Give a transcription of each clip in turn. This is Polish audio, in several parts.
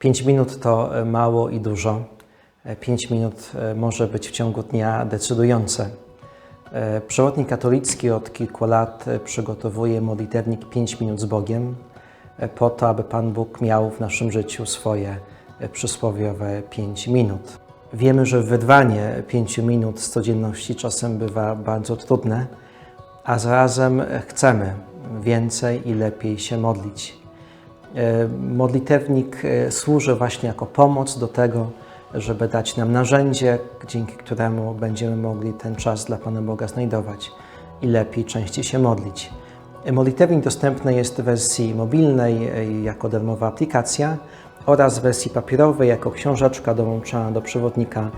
5 minut to e, mało i dużo. 5 minut e, może być w ciągu dnia decydujące. E, Przewodnik katolicki od kilku lat e, przygotowuje modlitewnik 5 minut z Bogiem e, po to, aby Pan Bóg miał w naszym życiu swoje e, przysłowiowe 5 minut. Wiemy, że wydwanie 5 minut z codzienności czasem bywa bardzo trudne, a zarazem chcemy więcej i lepiej się modlić. E, Modlitewnik e, służy właśnie jako pomoc do tego, żeby dać nam narzędzie, dzięki któremu będziemy mogli ten czas dla Pana Boga znajdować i lepiej, częściej się modlić. E, Modlitewnik dostępny jest w wersji mobilnej jako darmowa aplikacja oraz w wersji papierowej jako książeczka dołączana do przewodnika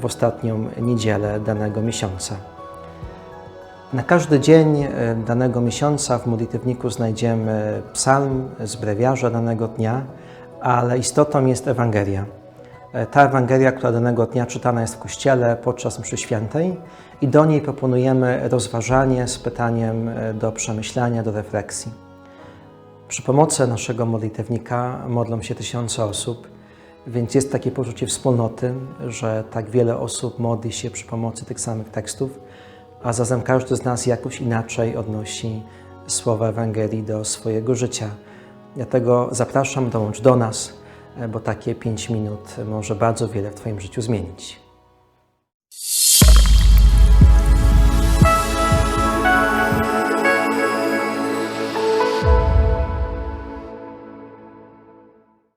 w ostatnią niedzielę danego miesiąca. Na każdy dzień e, danego miesiąca w modlitewniku znajdziemy psalm z brewiarza danego dnia, ale istotą jest Ewangelia. E, Ta Ewangelia, która danego dnia czytana jest w Kościele podczas mszy świętej i do niej proponujemy rozważanie z pytaniem e, do przemyślania, do refleksji. Przy pomocy naszego modlitewnika modlą się tysiące osób, więc jest takie poczucie wspólnoty, że tak wiele osób modli się przy pomocy tych samych tekstów, a zarazem każdy z nas jakoś inaczej odnosi słowa Ewangelii do swojego życia. Dlatego zapraszam, dołącz do nas, bo takie 5 minut może bardzo wiele w Twoim życiu zmienić.